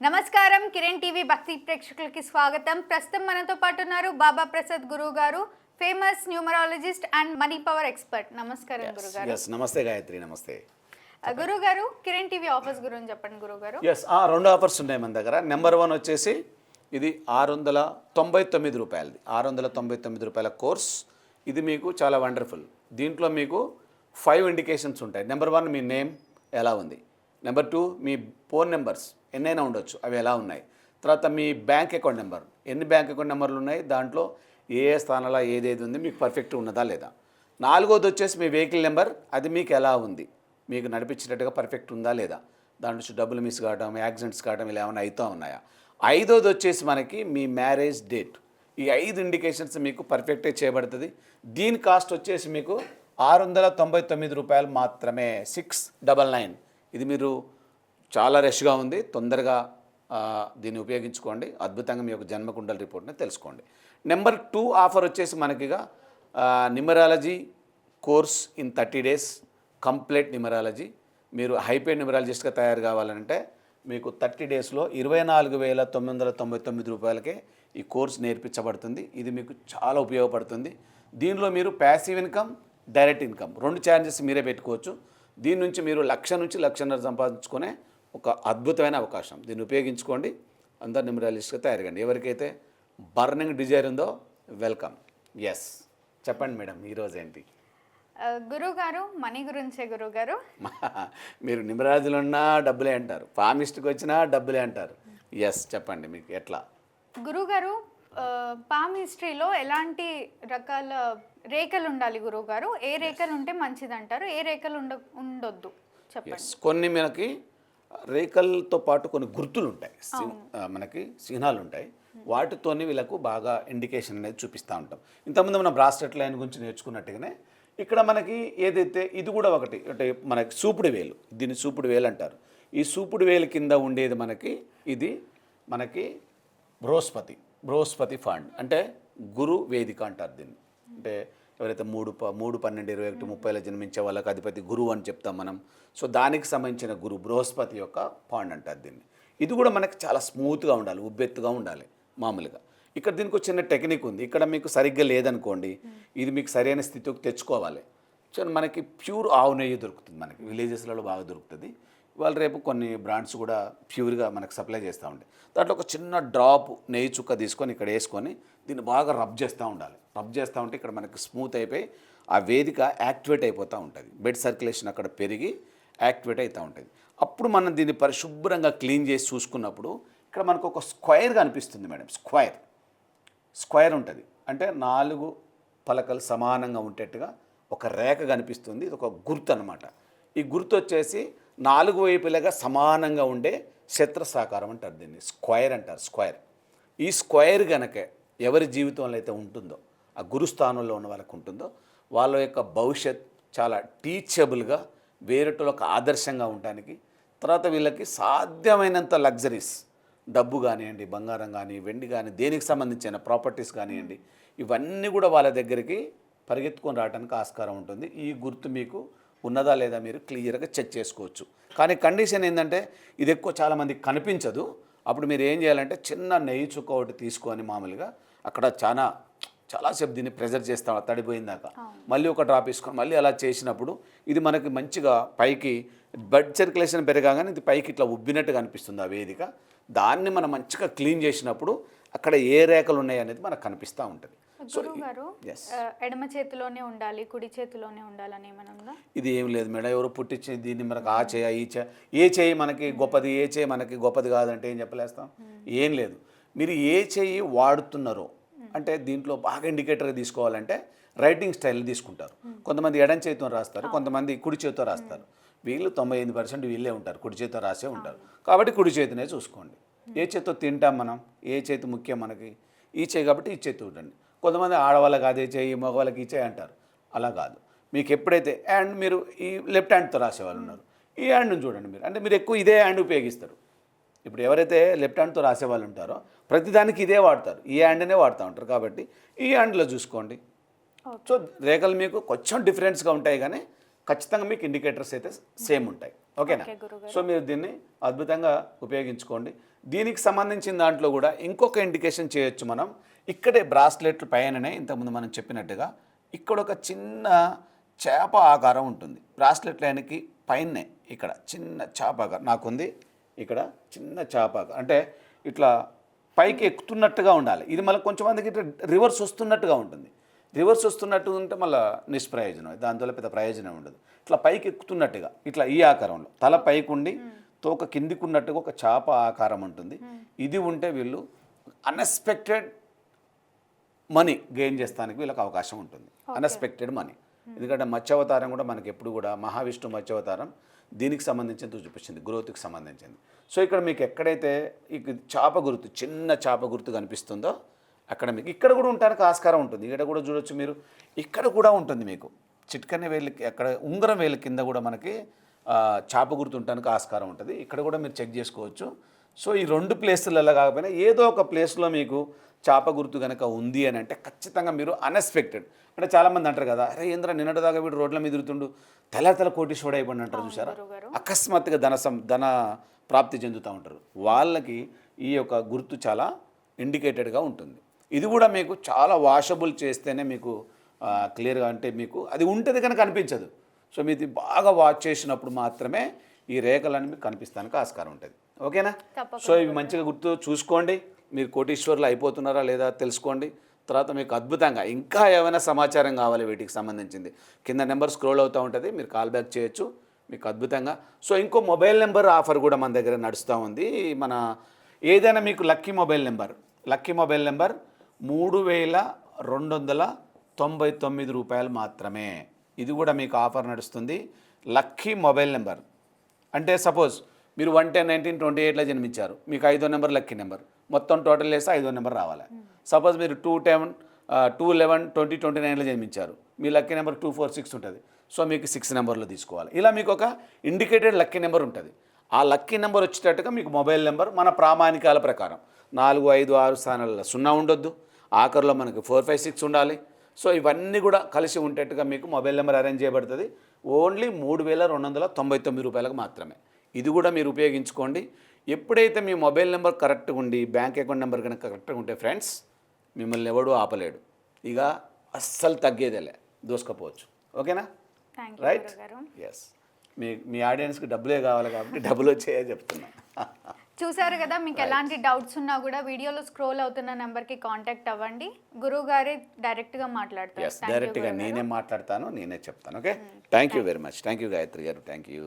నమస్కారం. కిరణ్ టీవీ భక్తి ప్రేక్షకులకి స్వాగతం. ప్రస్తుతం మనతో పాటు ఉన్నారు బాబా ప్రసాద్ గురువు గారు famous numerologist and money power expert. నమస్కారం గురువు గారు ఎస్ నమస్తే గాయత్రి నమస్తే. గురువు గారు కిరణ్ టీవీ ఆఫర్స్ గురించి చెప్పండి గురువు గారు ఎస్ రెండు ఆఫర్స్ ఉన్నాయి మన దగ్గర. నెంబర్ వన్ వచ్చేసి ఇది ఆరు వందల తొంభై తొమ్మిది రూపాయలది. ఆరు వందల తొంభై తొమ్మిది రూపాయల కోర్స్. ఇది మీకు చాలా వండర్ఫుల్. దీంట్లో మీకు ఫైవ్ ఇండికేషన్స్ ఉంటాయి. నెంబర్ వన్ మీ నేమ్ ఎలా ఉంది? నెంబర్ టూ మీ ఫోన్ నెంబర్స్ ఎన్నైనా ఉండొచ్చు అవి ఎలా ఉన్నాయి? తర్వాత మీ బ్యాంక్ అకౌంట్ నెంబర్ ఎన్ని బ్యాంక్ అకౌంట్ నెంబర్లు ఉన్నాయి? దాంట్లో ఏ ఏ స్థానంలో ఏదేది ఉంది? మీకు పర్ఫెక్ట్ ఉన్నదా లేదా? నాలుగోది వచ్చేసి మీ వెహికల్ నెంబర్ అది మీకు ఎలా ఉంది? మీకు నడిపించినట్టుగా పర్ఫెక్ట్ ఉందా లేదా? దాని నుంచి డబ్బులు మిస్ కావడం యాక్సిడెంట్స్ కావడం ఇలా ఏమైనా అవుతూ ఉన్నాయా? ఐదోది వచ్చేసి మనకి మీ మ్యారేజ్ డేట్ ఈ ఐదు ఇండికేషన్స్ మీకు పర్ఫెక్టే చేయబడుతుంది. దీని కాస్ట్ వచ్చేసి మీకు ఆరు వందల తొంభై తొమ్మిది రూపాయలు మాత్రమే. సిక్స్ డబల్ నైన్ ఇది మీరు చాలా రష్గా ఉంది. తొందరగా దీన్ని ఉపయోగించుకోండి. అద్భుతంగా మీ యొక్క జన్మకుండల రిపోర్ట్ని తెలుసుకోండి. నెంబర్ టూ ఆఫర్ వచ్చేసి మనకిగా numerology course in thirty days. Complete numerology మీరు హైపే నిమరాలజిస్ట్గా తయారు కావాలంటే మీకు థర్టీ డేస్లో ఇరవై నాలుగు వేల తొమ్మిది వందల తొంభై తొమ్మిది రూపాయలకే ఈ కోర్స్ నేర్పించబడుతుంది. ఇది మీకు చాలా ఉపయోగపడుతుంది. దీనిలో మీరు ప్యాసివ్ ఇన్కమ్ డైరెక్ట్ ఇన్కమ్ రెండు ఛార్జెస్ మీరే పెట్టుకోవచ్చు. దీని నుంచి మీరు లక్ష నుంచి లక్షన్నర సంపాదించుకునే ఒక అద్భుతమైన అవకాశం. దీన్ని ఉపయోగించుకోండి. అందరు నిమరాలిస్ట్గా తయారుగండి. ఎవరికైతే బర్నింగ్ డిజైర్ ఉందో వెల్కమ్. ఎస్ చెప్పండి మేడం ఈరోజు ఏంటి? గురువు గారు మనీ గురించే గురువు గారు మీరు నిమరాజులు ఉన్నా డబ్బులే అంటారు. ఫామిస్ట్కి వచ్చినా డబ్బులే అంటారు. ఎస్ చెప్పండి మీకు ఎట్లా? గురువు గారు పామ్ హిస్టరీలో ఎలాంటి రకాల రేఖలు ఉండాలి గురువు గారు ఏ రేఖలు ఉంటే మంచిది అంటారు ఏ రేఖలు ఉండ ఉండొద్దు? చెప్పండి. కొన్ని మనకి రేఖలతో పాటు కొన్ని గుర్తులు ఉంటాయి మనకి చిహ్నాలు ఉంటాయి వాటితోని వీళ్ళకు బాగా ఇండికేషన్ అనేది చూపిస్తూ ఉంటాం. ఇంతకుముందు మనం బ్రాస్లెట్ లైన్ గురించి నేర్చుకున్నట్టుగానే ఇక్కడ మనకి ఏదైతే ఇది కూడా ఒకటి అంటే మనకి సూపుడు వేలు దీన్ని సూపుడు వేలు అంటారు. ఈ సూపుడు వేలు కింద ఉండేది మనకి ఇది మనకి బృహస్పతి. బృహస్పతి ఫండ్ అంటే గురు వేదిక అంటారు దీన్ని. అంటే ఎవరైతే మూడు ప మూడు పన్నెండు ఇరవై ఒకటి ముప్పైలో జన్మించే వాళ్ళకి అధిపతి గురువు అని చెప్తాం మనం. సో దానికి సంబంధించిన గురు బృహస్పతి యొక్క పాండ్ అంటారు దీన్ని. ఇది కూడా మనకి చాలా స్మూత్గా ఉండాలి ఉబ్బెత్తుగా ఉండాలి మామూలుగా. ఇక్కడ దీనికి ఒక చిన్న టెక్నిక్ ఉంది. ఇక్కడ మీకు సరిగ్గా లేదనుకోండి ఇది మీకు సరైన స్థితికి తెచ్చుకోవాలి. సో మనకి ప్యూర్ ఆవు నెయ్యి దొరుకుతుంది మనకి. విలేజెస్లలో బాగా దొరుకుతుంది. వాళ్ళు రేపు కొన్ని బ్రాండ్స్ కూడా ప్యూర్గా మనకు సప్లై చేస్తూ ఉంటాయి దాంట్లో ఒక చిన్న డ్రాప్ నెయ్యి చుక్క తీసుకొని ఇక్కడ వేసుకొని దీన్ని బాగా రబ్ చేస్తూ ఉండాలి. రబ్ చేస్తూ ఉంటే ఇక్కడ మనకి స్మూత్ అయిపోయి ఆ వేదిక యాక్టివేట్ అయిపోతూ ఉంటుంది. బెడ్ సర్క్యులేషన్ అక్కడ పెరిగి యాక్టివేట్ అవుతూ ఉంటుంది. అప్పుడు మనం దీన్ని పరిశుభ్రంగా క్లీన్ చేసి చూసుకున్నప్పుడు ఇక్కడ మనకు ఒక స్క్వైర్ కనిపిస్తుంది మేడం. స్క్వైర్. స్క్వేర్ ఉంటుంది. అంటే నాలుగు పలకలు సమానంగా ఉండేట్టుగా ఒక రేఖ కనిపిస్తుంది ఇది ఒక గుర్తు అనమాట ఈ గుర్తు వచ్చేసి నాలుగు వైపులాగా సమానంగా ఉండే శత్రు అంటారు దీన్ని. స్క్వైర్ అంటారు స్క్వైర్. ఈ స్క్వైర్ గనక ఎవరి జీవితంలో అయితే ఉంటుందో ఆ గురుస్థానంలో ఉన్న వాళ్ళకు ఉంటుందో వాళ్ళ యొక్క భవిష్యత్ చాలా టీచబుల్గా వేరేటోళ్ళకి ఆదర్శంగా ఉండడానికి తర్వాత వీళ్ళకి సాధ్యమైనంత లగ్జరీస్ డబ్బు కానివ్వండి బంగారం కానీ వెండి కానీ దేనికి సంబంధించిన ప్రాపర్టీస్ కానివ్వండి ఇవన్నీ కూడా వాళ్ళ దగ్గరికి పరిగెత్తుకొని రావడానికి ఆస్కారం ఉంటుంది. ఈ గుర్తు మీకు ఉన్నదా లేదా మీరు క్లియర్గా చెక్ చేసుకోవచ్చు. కానీ కండిషన్ ఏంటంటే ఇది ఎక్కువ చాలామందికి కనిపించదు. అప్పుడు మీరు ఏం చేయాలంటే చిన్న నెయ్యి చుక్క ఒకటి తీసుకొని మామూలుగా అక్కడ చాలా చాలాసేపు దీన్ని ప్రెజర్ చేస్తాం తడిపోయిందాక. మళ్ళీ ఒక డ్రాప్ వేసుకొని మళ్ళీ అలా చేసినప్పుడు ఇది మనకి మంచిగా పైకి బ్లడ్ సర్క్యులేషన్ పెరగానే ఇది పైకి ఇట్లా ఉబ్బినట్టుగా అనిపిస్తుంది ఆ వేదిక. దాన్ని మనం మంచిగా క్లీన్ చేసినప్పుడు అక్కడ ఏ రేఖలు ఉన్నాయి అనేది మనకు కనిపిస్తూ ఉంటుంది. గురువు గారు ఎడమ చేతిలోనే ఉండాలి కుడి చేతిలోనే ఉండాలని ఏమైనా ఇది ఏం లేదు మేడం. ఎవరు పుట్టించి దీన్ని మనకు ఆ చేయ ఈ చేయ ఏ చేయి మనకి గొప్పది ఏ చేయి మనకి గొప్పది కాదంటే ఏం చెప్పలేస్తాం? ఏం లేదు. మీరు ఏ చేయి వాడుతున్నారో అంటే దీంట్లో బాగా ఇండికేటర్గా తీసుకోవాలంటే రైటింగ్ స్టైల్ తీసుకుంటారు. కొంతమంది ఎడం చేతితో రాస్తారు కొంతమంది కుడి చేతితో రాస్తారు. వీళ్ళు తొంభై ఎనిమిది పర్సెంట్ వీళ్ళే ఉంటారు కుడి చేతితో రాసే ఉంటారు. కాబట్టి కుడి చేతినే చూసుకోండి. ఏ చేతితో తింటాం మనం ఏ చేతి ముఖ్యం మనకి? ఈ చేయి కాబట్టి ఈ చేతి చూడండి కొంతమంది ఆడవాళ్ళకి అదే చేయి మగవాళ్ళకి ఈ చేయి అంటారు. అలా కాదు. మీకు ఎప్పుడైతే హ్యాండ్ మీరు ఈ లెఫ్ట్ హ్యాండ్తో రాసేవాళ్ళు ఉన్నారు. ఈ హ్యాండ్ని చూడండి మీరు. అంటే మీరు ఎక్కువ ఇదే హ్యాండ్ ఉపయోగిస్తారు. ఇప్పుడు ఎవరైతే లెఫ్ట్ హ్యాండ్తో రాసేవాళ్ళు ఉంటారో ప్రతిదానికి ఇదే వాడతారు. ఈ హ్యాండ్నే వాడుతూ ఉంటారు కాబట్టి ఈ హ్యాండ్లో చూసుకోండి. సో రేఖలు మీకు కొంచెం డిఫరెన్స్గా ఉంటాయి కానీ ఖచ్చితంగా మీకు ఇండికేటర్స్ అయితే సేమ్ ఉంటాయి. ఓకేనా. సో మీరు దీన్ని అద్భుతంగా ఉపయోగించుకోండి. దీనికి సంబంధించిన దాంట్లో కూడా ఇంకొక ఇండికేషన్ చేయొచ్చు మనం. ఇక్కడే బ్రాస్లెట్ పైననే ఇంతకుముందు మనం చెప్పినట్టుగా ఇక్కడ ఒక చిన్న చేప ఆకారం ఉంటుంది. బ్రాస్లెట్ లైన్కి పైనే ఇక్కడ చిన్న చేప ఆకారం నాకుంది. ఇక్కడ చిన్న చేప ఆకారం అంటే ఇట్లా పైకి ఎక్కుతున్నట్టుగా ఉండాలి. ఇది మళ్ళీ కొంచెం మందికి ఇట్లా రివర్స్ వస్తున్నట్టుగా ఉంటుంది. రివర్స్ వస్తున్నట్టు ఉంటే మళ్ళీ నిష్ప్రయోజనం దానివల్ల పెద్ద ప్రయోజనం ఉండదు. ఇట్లా పైకి ఎక్కుతున్నట్టుగా ఇట్లా ఈ ఆకారంలో తల పైకి ఉండి తోక కిందికి ఉన్నట్టుగా ఒక చేప ఆకారం ఉంటుంది. ఇది ఉంటే వీళ్ళు అన్ఎక్స్పెక్టెడ్ మనీ గెయిన్ చేస్తానికి వీళ్ళకి అవకాశం ఉంటుంది. అన్ఎక్స్పెక్టెడ్ మనీ ఎందుకంటే మత్స్యావతారం కూడా మనకి ఎప్పుడు కూడా మహావిష్ణు మత్స్యావతారం దీనికి సంబంధించింది చూపించింది గ్రోత్కి సంబంధించింది. సో ఇక్కడ మీకు ఎక్కడైతే ఈ చేప గుర్తు చిన్న చేప గుర్తు కనిపిస్తుందో అక్కడ మీకు ఇక్కడ కూడా ఉండడానికి ఆస్కారం ఉంటుంది. ఇక్కడ కూడా చూడొచ్చు మీరు. ఇక్కడ కూడా ఉంటుంది మీకు. చిట్కనే వేలికి అక్కడ ఉంగరం వేలు కింద కూడా మనకి చేప గుర్తు ఉండడానికి ఆస్కారం ఉంటుంది. ఇక్కడ కూడా మీరు చెక్ చేసుకోవచ్చు. సో ఈ రెండు ప్లేసులలో కాకపోయినా ఏదో ఒక ప్లేస్లో మీకు చేప గుర్తు కనుక ఉంది అని అంటే ఖచ్చితంగా మీరు అన్ఎక్స్పెక్టెడ్ అంటే చాలామంది అంటారు కదా అరే ఏంద్ర నిన్నటిదాకా వీడు రోడ్ల మీద తిరుగుతుండు తెల్ల తెల్ల కోటీశ్వరుడు అయిపోయి అంటారు చూసారా. అకస్మాత్తుగా ధన సం ధన ప్రాప్తి చెందుతూ ఉంటారు. వాళ్ళకి ఈ యొక్క గుర్తు చాలా ఇండికేటెడ్గా ఉంటుంది. ఇది కూడా మీకు చాలా వాషబుల్ చేస్తేనే మీకు క్లియర్గా అంటే మీకు అది ఉంటుంది కనుక అనిపించదు. సో మీది బాగా వాచ్ చేసినప్పుడు మాత్రమే ఈ రేఖలన్నీ మీకు కనిపిస్తానికి ఆస్కారం ఉంటుంది. ఓకేనా? సో ఇవి మంచిగా గుర్తు చూసుకోండి. మీరు కోటీశ్వర్లు అయిపోతున్నారా లేదా తెలుసుకోండి. తర్వాత మీకు అద్భుతంగా ఇంకా ఏమైనా సమాచారం కావాలి వీటికి సంబంధించింది. కింద నెంబర్ స్క్రోల్ అవుతూ ఉంటుంది మీరు కాల్ బ్యాక్ చేయొచ్చు మీకు అద్భుతంగా. సో ఇంకో మొబైల్ నెంబర్ ఆఫర్ కూడా మన దగ్గర నడుస్తూ ఉంది. మన ఏదైనా మీకు lucky mobile number lucky mobile number మూడు వేల రెండు వందల తొంభై తొమ్మిది రూపాయలు మాత్రమే. ఇది కూడా మీకు ఆఫర్ నడుస్తుంది. Lucky mobile number. అంటే సపోజ్ మీరు వన్ టెన్ నైన్టీన్ ట్వంటీ ఎయిట్లో జన్మించారు మీకు ఐదో నెంబర్ లక్కీ నెంబర్. మొత్తం టోటల్ వేస్తే ఐదో నెంబర్ రావాలి. సపోజ్ మీరు two ten two eleven twenty twenty నైన్లో జన్మించారు. మీ lucky number two four six ఉంటుంది. సో మీకు సిక్స్ నెంబర్లో తీసుకోవాలి. ఇలా మీకు ఒక ఇండికేటెడ్ లక్కీ నెంబర్ ఉంటుంది. ఆ లక్కీ నెంబర్ వచ్చేటట్టుగా మీకు మొబైల్ నెంబర్ మన ప్రామాణికాల ప్రకారం నాలుగు ఐదు ఆరు స్థానాలలో సున్నా ఉండొద్దు. ఆఖరిలో మనకి ఫోర్ ఫైవ్ సిక్స్ ఉండాలి. సో ఇవన్నీ కూడా కలిసి ఉండేట్టుగా మీకు మొబైల్ నెంబర్ అరేంజ్ చేయబడుతుంది. ఓన్లీ మూడు వేల రెండు వందల తొంభై తొమ్మిది రూపాయలకు మాత్రమే. ఇది కూడా మీరు ఉపయోగించుకోండి. ఎప్పుడైతే మీ మొబైల్ నెంబర్ కరెక్ట్గా ఉండి బ్యాంక్ అకౌంట్ నెంబర్ కనుక కరెక్ట్గా ఉంటే ఫ్రెండ్స్ మిమ్మల్ని ఎవడూ ఆపలేడు. ఇక అస్సలు తగ్గేదేలే. దోసుకపోవచ్చు. ఓకేనా? రైట్ ఎస్ మీ మీ ఆడియన్స్కి డబ్బులే కావాలి కాబట్టి డబ్బులు వచ్చాయే చెప్తున్నా. చూసారు కదా మీకు ఎలాంటి డౌట్స్ ఉన్నా కూడా వీడియోలో స్క్రోల్ అవుతున్న నెంబర్కి కాంటాక్ట్ అవ్వండి. గురువు గారే డైరెక్ట్గా మాట్లాడతారు. డైరెక్ట్గా నేనే మాట్లాడతాను నేనే చెప్తాను. Okay thank you very much thank you Gayatri గారు. Thank you